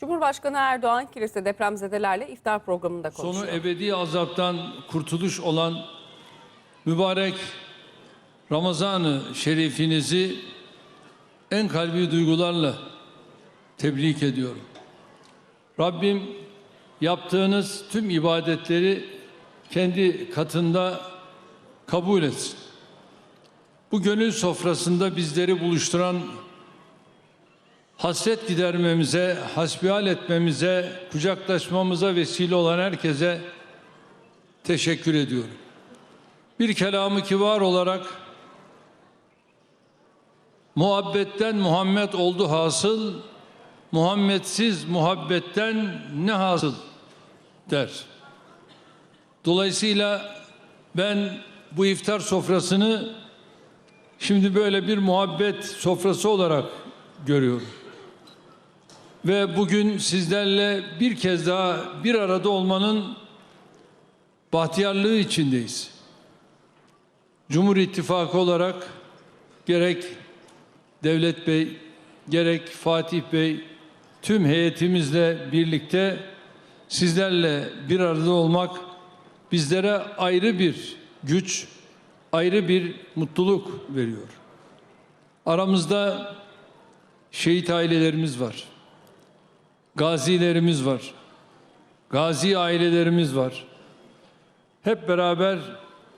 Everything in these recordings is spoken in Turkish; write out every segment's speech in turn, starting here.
Cumhurbaşkanı Erdoğan kilise depremzedelerle iftar programında konuşuyor. Sonu ebedi azaptan kurtuluş olan mübarek Ramazan-ı Şerifinizi en kalbi duygularla tebrik ediyorum. Rabbim yaptığınız tüm ibadetleri kendi katında kabul etsin. Bu gönül sofrasında bizleri buluşturan hasret gidermemize, hasbihal etmemize, kucaklaşmamıza vesile olan herkese teşekkür ediyorum. Bir kelamı kibar olarak muhabbetten Muhammed oldu hasıl, Muhammedsiz muhabbetten ne hasıl der. Dolayısıyla ben bu iftar sofrasını şimdi böyle bir muhabbet sofrası olarak görüyorum. Ve bugün sizlerle bir kez daha bir arada olmanın bahtiyarlığı içindeyiz. Cumhur İttifakı olarak gerek Devlet Bey, gerek Fatih Bey tüm heyetimizle birlikte sizlerle bir arada olmak bizlere ayrı bir güç, ayrı bir mutluluk veriyor. Aramızda şehit ailelerimiz var. Gazilerimiz var. Gazi ailelerimiz var. Hep beraber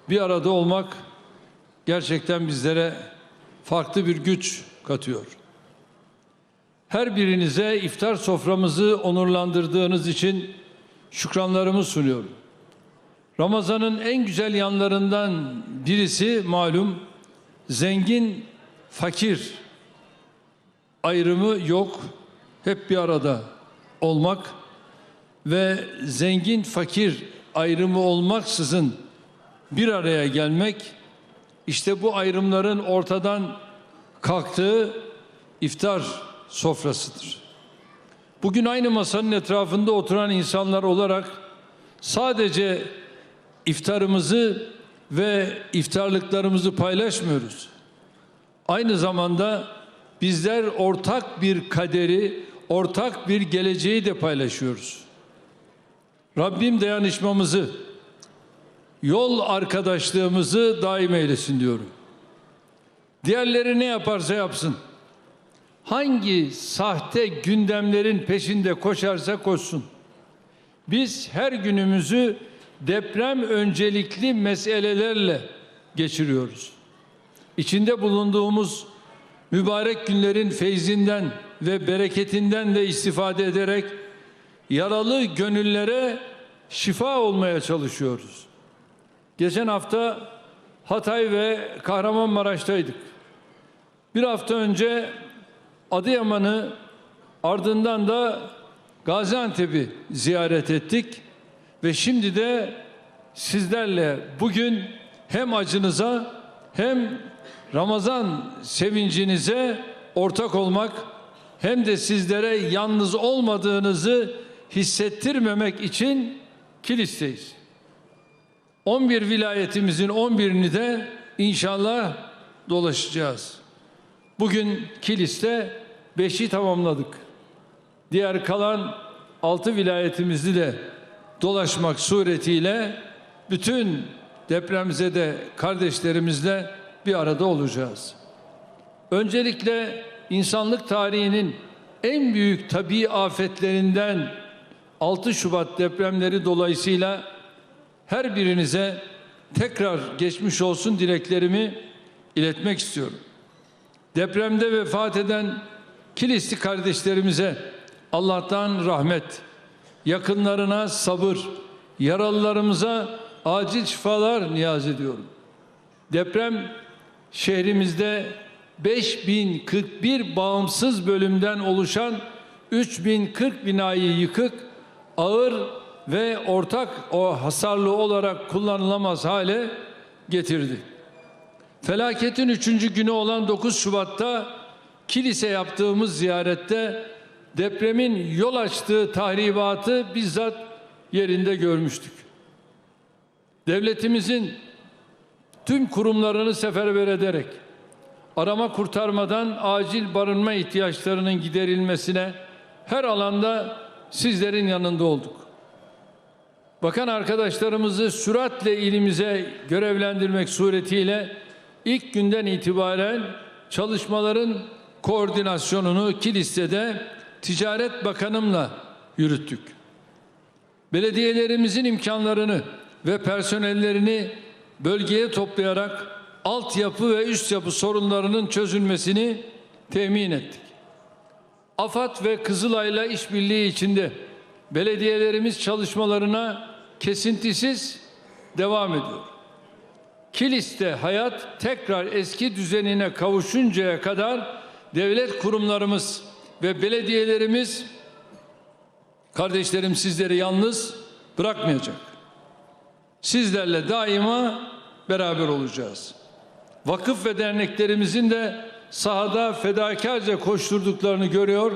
bir arada olmak gerçekten bizlere farklı bir güç katıyor. Her birinize iftar soframızı onurlandırdığınız için şükranlarımı sunuyorum. Ramazan'ın en güzel yanlarından birisi malum zengin, fakir ayrımı yok. Hep bir arada olmak ve zengin fakir ayrımı olmaksızın bir araya gelmek işte bu ayrımların ortadan kalktığı iftar sofrasıdır. Bugün aynı masanın etrafında oturan insanlar olarak sadece iftarımızı ve iftarlıklarımızı paylaşmıyoruz. Aynı zamanda bizler ortak bir kaderi, ortak bir geleceği de paylaşıyoruz. Rabbim dayanışmamızı, yol arkadaşlığımızı daim eylesin diyorum. Diğerleri ne yaparsa yapsın. Hangi sahte gündemlerin peşinde koşarsa koşsun. Biz her günümüzü deprem öncelikli meselelerle geçiriyoruz. İçinde bulunduğumuz mübarek günlerin feyzinden ve bereketinden de istifade ederek yaralı gönüllere şifa olmaya çalışıyoruz. Geçen hafta Hatay ve Kahramanmaraş'taydık. Bir hafta önce Adıyaman'ı ardından da Gaziantep'i ziyaret ettik ve şimdi de sizlerle bugün hem acınıza hem Ramazan sevincinize ortak olmak hem de sizlere yalnız olmadığınızı hissettirmemek için kilisteyiz. 11 vilayetimizin 11'ini de inşallah dolaşacağız. Bugün Kilis'te 5'i tamamladık. Diğer kalan 6 vilayetimizi de dolaşmak suretiyle bütün depremzede kardeşlerimizle bir arada olacağız. Öncelikle insanlık tarihinin en büyük tabii afetlerinden 6 Şubat depremleri dolayısıyla her birinize tekrar geçmiş olsun dileklerimi iletmek istiyorum. Depremde vefat eden Kilisli kardeşlerimize Allah'tan rahmet, yakınlarına sabır, yaralılarımıza acil şifalar niyaz ediyorum. Deprem şehrimizde 5041 bağımsız bölümden oluşan 3040 binayı yıkık, ağır ve ortak o hasarlı olarak kullanılamaz hale getirdi. Felaketin üçüncü günü olan 9 Şubat'ta kilise yaptığımız ziyarette depremin yol açtığı tahribatı bizzat yerinde görmüştük. Devletimizin tüm kurumlarını seferber ederek arama kurtarmadan acil barınma ihtiyaçlarının giderilmesine her alanda sizlerin yanında olduk. Bakan arkadaşlarımızı süratle ilimize görevlendirmek suretiyle ilk günden itibaren çalışmaların koordinasyonunu Kilis'te Ticaret Bakanımla yürüttük. Belediyelerimizin imkanlarını ve personellerini bölgeye toplayarak altyapı ve üst yapı sorunlarının çözülmesini temin ettik. AFAD ve Kızılay'la işbirliği içinde belediyelerimiz çalışmalarına kesintisiz devam ediyor. Kilis'te hayat tekrar eski düzenine kavuşuncaya kadar devlet kurumlarımız ve belediyelerimiz kardeşlerim sizleri yalnız bırakmayacak. Sizlerle daima beraber olacağız. Vakıf ve derneklerimizin de sahada fedakarca koşturduklarını görüyor.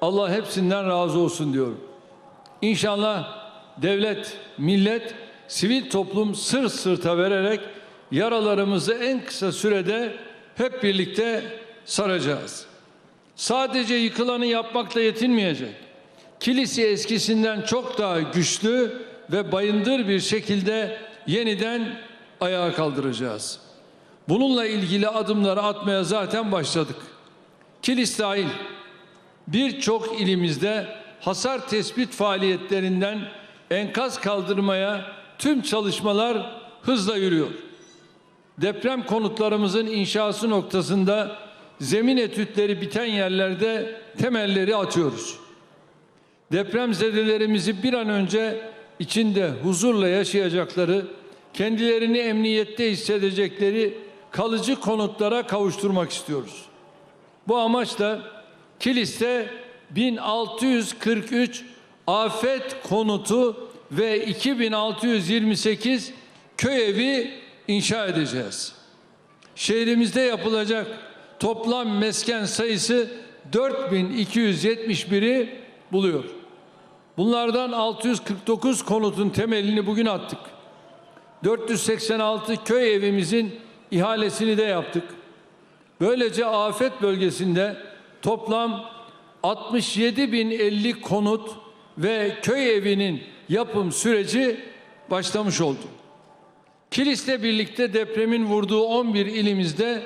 Allah hepsinden razı olsun diyorum. İnşallah devlet, millet, sivil toplum sırt sırta vererek yaralarımızı en kısa sürede hep birlikte saracağız. Sadece yıkılanı yapmakla yetinmeyecek. Kilise eskisinden çok daha güçlü ve bayındır bir şekilde yeniden ayağa kaldıracağız. Bununla ilgili adımları atmaya zaten başladık. Kilis dahil birçok ilimizde hasar tespit faaliyetlerinden enkaz kaldırmaya tüm çalışmalar hızla yürüyor. Deprem konutlarımızın inşası noktasında zemin etütleri biten yerlerde temelleri atıyoruz. Depremzedelerimizi bir an önce içinde huzurla yaşayacakları, kendilerini emniyette hissedecekleri kalıcı konutlara kavuşturmak istiyoruz. Bu amaçla Kilis'te 1643 afet konutu ve 2628 köy evi inşa edeceğiz. Şehrimizde yapılacak toplam mesken sayısı 4271'i buluyor. Bunlardan 649 konutun temelini bugün attık. 486 köy evimizin ihalesini de yaptık. Böylece afet bölgesinde toplam 67.050 konut ve köy evinin yapım süreci başlamış oldu. Kilis'le birlikte depremin vurduğu 11 ilimizde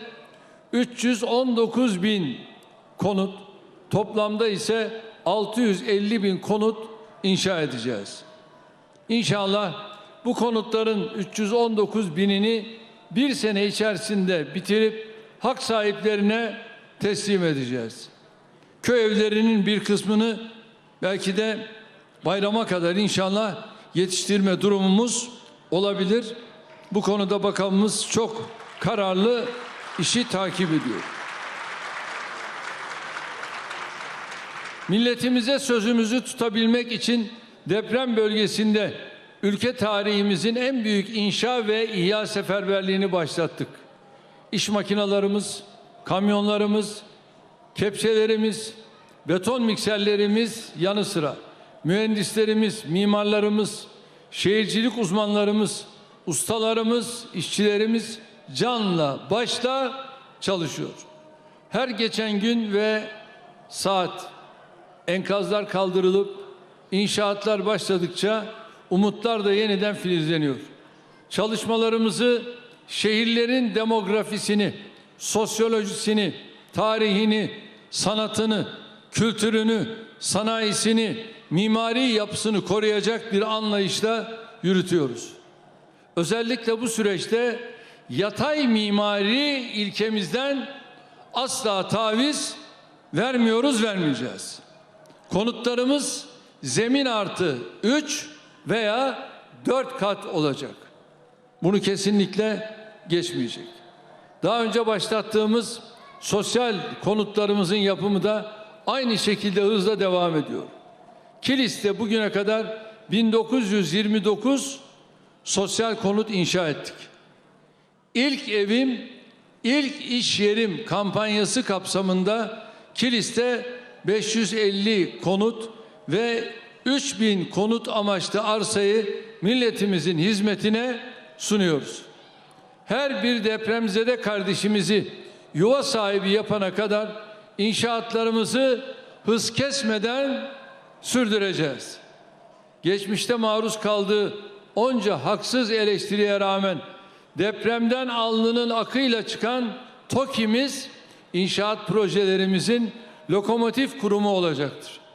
319 bin konut, toplamda ise 650 bin konut inşa edeceğiz. İnşallah bu konutların 319 binini bir sene içerisinde bitirip hak sahiplerine teslim edeceğiz. Köy evlerinin bir kısmını belki de bayrama kadar inşallah yetiştirme durumumuz olabilir. Bu konuda bakanımız çok kararlı işi takip ediyor. Milletimize sözümüzü tutabilmek için deprem bölgesinde ülke tarihimizin en büyük inşa ve ihya seferberliğini başlattık. İş makinalarımız, kamyonlarımız, kepçelerimiz, beton mikserlerimiz yanı sıra mühendislerimiz, mimarlarımız, şehircilik uzmanlarımız, ustalarımız, işçilerimiz canla başla çalışıyor. Her geçen gün ve saat enkazlar kaldırılıp inşaatlar başladıkça umutlar da yeniden filizleniyor. Çalışmalarımızı şehirlerin demografisini, sosyolojisini, tarihini, sanatını, kültürünü, sanayisini, mimari yapısını koruyacak bir anlayışla yürütüyoruz. Özellikle bu süreçte yatay mimari ilkemizden asla taviz vermiyoruz, vermeyeceğiz. Konutlarımız zemin artı 3 veya 4 kat olacak. Bunu kesinlikle geçmeyecek. Daha önce başlattığımız sosyal konutlarımızın yapımı da aynı şekilde hızla devam ediyor. Kilis'te bugüne kadar 1929 sosyal konut inşa ettik. İlk evim, ilk iş yerim kampanyası kapsamında Kilis'te 550 konut ve 3000 konut amaçlı arsayı milletimizin hizmetine sunuyoruz. Her bir depremzede kardeşimizi yuva sahibi yapana kadar inşaatlarımızı hız kesmeden sürdüreceğiz. Geçmişte maruz kaldığı onca haksız eleştiriye rağmen depremden alnının akıyla çıkan TOKİ'miz inşaat projelerimizin lokomotif kurumu olacaktır.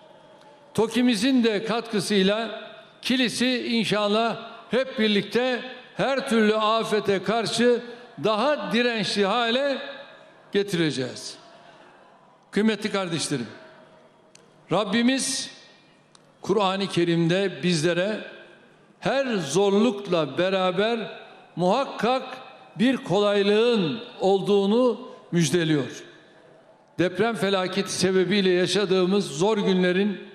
TOKİ'mizin de katkısıyla kilisi inşallah hep birlikte her türlü afete karşı daha dirençli hale getireceğiz. Kıymetli kardeşlerim, Rabbimiz Kur'an-ı Kerim'de bizlere her zorlukla beraber muhakkak bir kolaylığın olduğunu müjdeliyor. Deprem felaketi sebebiyle yaşadığımız zor günlerin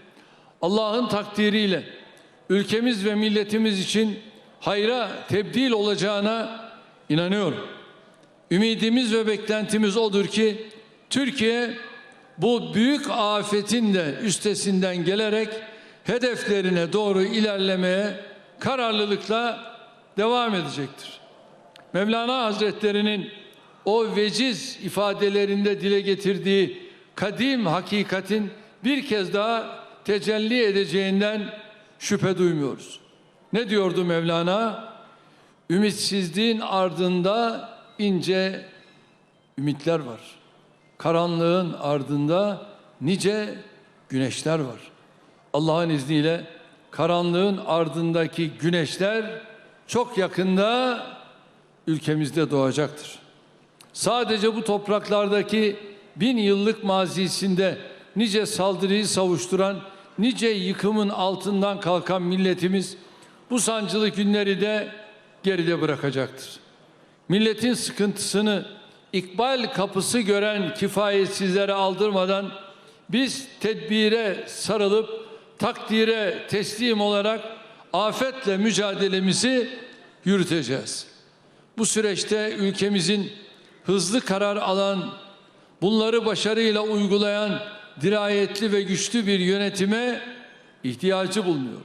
Allah'ın takdiriyle ülkemiz ve milletimiz için hayra tebdil olacağına inanıyorum. Ümidimiz ve beklentimiz odur ki Türkiye bu büyük afetin de üstesinden gelerek hedeflerine doğru ilerlemeye kararlılıkla devam edecektir. Mevlana Hazretlerinin o veciz ifadelerinde dile getirdiği kadim hakikatin bir kez daha tecelli edeceğinden şüphe duymuyoruz. Ne diyordu Mevlana? Ümitsizliğin ardında ince ümitler var. Karanlığın ardında nice güneşler var. Allah'ın izniyle karanlığın ardındaki güneşler çok yakında ülkemizde doğacaktır. Sadece bu topraklardaki bin yıllık mazisinde nice saldırıyı savuşturan, nice yıkımın altından kalkan milletimiz bu sancılı günleri de geride bırakacaktır. Milletin sıkıntısını ikbal kapısı gören kifayetsizlere aldırmadan biz tedbire sarılıp takdire teslim olarak afetle mücadelemizi yürüteceğiz. Bu süreçte ülkemizin hızlı karar alan, bunları başarıyla uygulayan dirayetli ve güçlü bir yönetime ihtiyacı bulunuyor.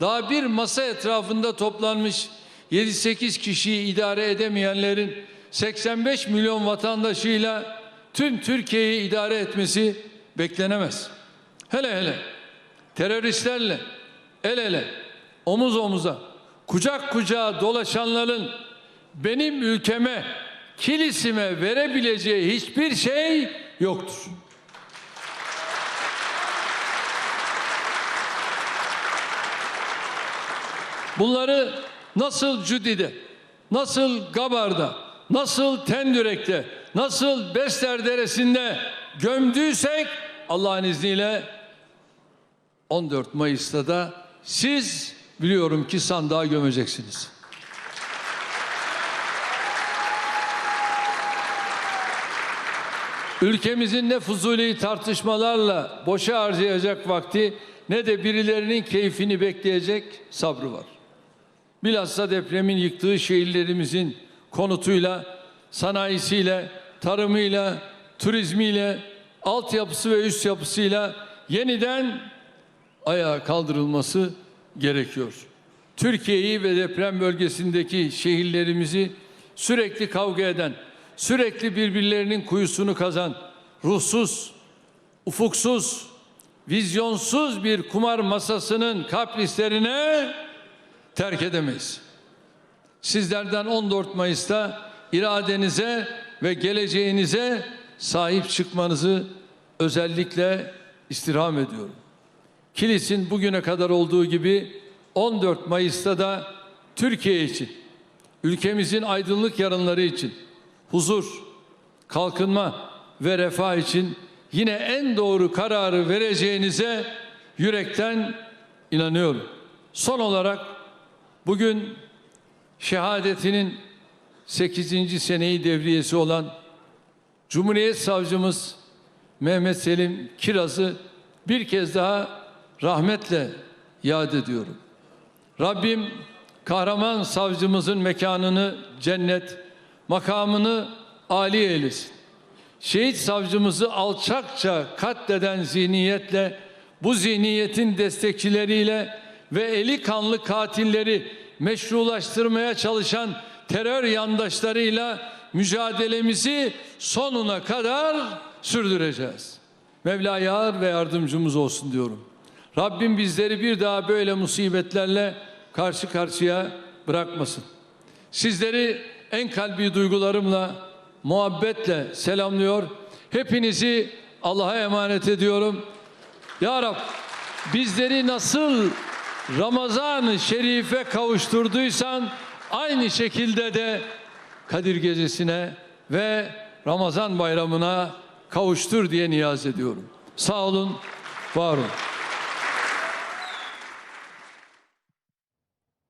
Daha bir masa etrafında toplanmış 7-8 kişiyi idare edemeyenlerin 85 milyon vatandaşıyla tüm Türkiye'yi idare etmesi beklenemez. Hele hele teröristlerle el ele, omuz omuza, kucak kucağa dolaşanların benim ülkeme, kilisime verebileceği hiçbir şey yoktur. Bunları nasıl Cüdi'de, nasıl Gabar'da, nasıl Tendürek'te, nasıl Besler Deresi'nde gömdüysek Allah'ın izniyle 14 Mayıs'ta da siz biliyorum ki sandığa gömeceksiniz. Ülkemizin ne fuzuli tartışmalarla boşa harcayacak vakti ne de birilerinin keyfini bekleyecek sabrı var. Bilhassa depremin yıktığı şehirlerimizin konutuyla, sanayisiyle, tarımıyla, turizmiyle, altyapısı ve üst yapısıyla yeniden ayağa kaldırılması gerekiyor. Türkiye'yi ve deprem bölgesindeki şehirlerimizi sürekli kavga eden, sürekli birbirlerinin kuyusunu kazan, ruhsuz, ufuksuz, vizyonsuz bir kumar masasının kaprislerine terk edemeyiz. Sizlerden 14 Mayıs'ta iradenize ve geleceğinize sahip çıkmanızı özellikle istirham ediyorum. Kilis'in bugüne kadar olduğu gibi 14 Mayıs'ta da Türkiye için, ülkemizin aydınlık yarınları için, huzur, kalkınma ve refah için yine en doğru kararı vereceğinize yürekten inanıyorum. Son olarak bugün şehadetinin 8. seneyi devriyesi olan Cumhuriyet Savcımız Mehmet Selim Kiraz'ı bir kez daha rahmetle yad ediyorum. Rabbim kahraman savcımızın mekanını cennet, makamını âli eylesin. Şehit savcımızı alçakça katleden zihniyetle, bu zihniyetin destekçileriyle ve eli kanlı katilleri meşrulaştırmaya çalışan terör yandaşlarıyla mücadelemizi sonuna kadar sürdüreceğiz. Mevla yar ve yardımcımız olsun diyorum. Rabbim bizleri bir daha böyle musibetlerle karşı karşıya bırakmasın. Sizleri en kalbi duygularımla, muhabbetle selamlıyor. Hepinizi Allah'a emanet ediyorum. Ya Rab bizleri nasıl Ramazan-ı Şerif'e kavuşturduysan aynı şekilde de Kadir Gecesi'ne ve Ramazan bayramına kavuştur diye niyaz ediyorum. Sağ olun, var olun.